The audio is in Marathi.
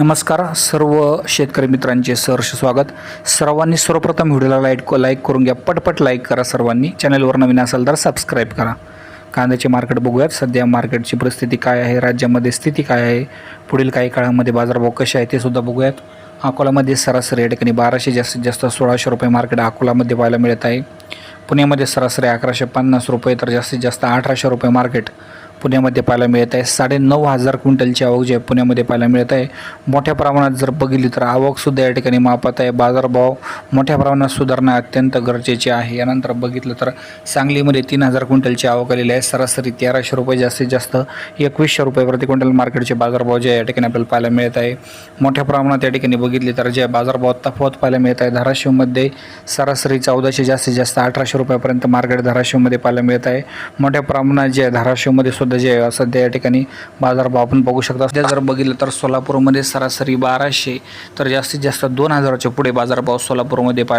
नमस्कार सर्व शेतकरी मित्रांचे सहर्ष स्वागत. सर्वांनी सर्वप्रथम व्हिडिओला लाइट लाईक करून घ्या. पटपट लाईक करा सर्वांनी. चॅनलवर नवीन असाल तर सबस्क्राईब करा. कांद्याचे मार्केट बघूयात. सध्या मार्केटची परिस्थिती काय आहे? राज्यामध्ये स्थिती काय आहे? पुढील काही काळामध्ये बाजारभाव कसे आहे ते सुद्धा बघूयात. अकोलामध्ये सरासरी या ठिकाणी बाराशे जास्तीत जास्त सोळाशे रुपये मार्केट अकोलामध्ये पाहायला मिळत आहे. पुण्यामध्ये सरासरी अकराशे पन्नास रुपये तर जास्तीत जास्त अठराशे रुपये मार्केट पुण्यामध्ये पाहायला मिळत आहे. साडे नऊ हजार क्विंटलची आवक जी आहे पुण्यामध्ये पाहायला मिळत आहे. मोठ्या प्रमाणात जर बघितली तर आवकसुद्धा या ठिकाणी मापात आहे. बाजारभाव मोठ्या प्रमाणात सुधारणं अत्यंत गरजेचे आहे. यानंतर बघितलं तर सांगलीमध्ये तीन हजार क्विंटलची आवक आलेली आहे. सरासरी तेराशे रुपये जास्तीत जास्त एकवीसशे रुपये प्रति क्विंटल मार्केटचे बाजारभाव जे आहे या ठिकाणी आपल्याला पाहायला मिळत आहे. मोठ्या प्रमाणात या ठिकाणी बघितली तर जे बाजारभाव तफावत पाहायला मिळत आहे धाराशिवमध्ये सरासरी चौदाशे जास्तीत जास्त अठराशे रुपयापर्यंत मार्केट धाराशिवमध्ये पाहायला मिळत आहे. मोठ्या प्रमाणात जे धाराशिवमध्ये सुद्धा सुद्धा जे आहे सध्या या ठिकाणी बाजारभाव आपण बघू शकता. सध्या जर बघितलं तर सोलापूरमध्ये सरासरी बाराशे तर जास्तीत जास्त दोन हजाराच्या पुढे बाजारभाव सोलापूरमध्ये पाहायला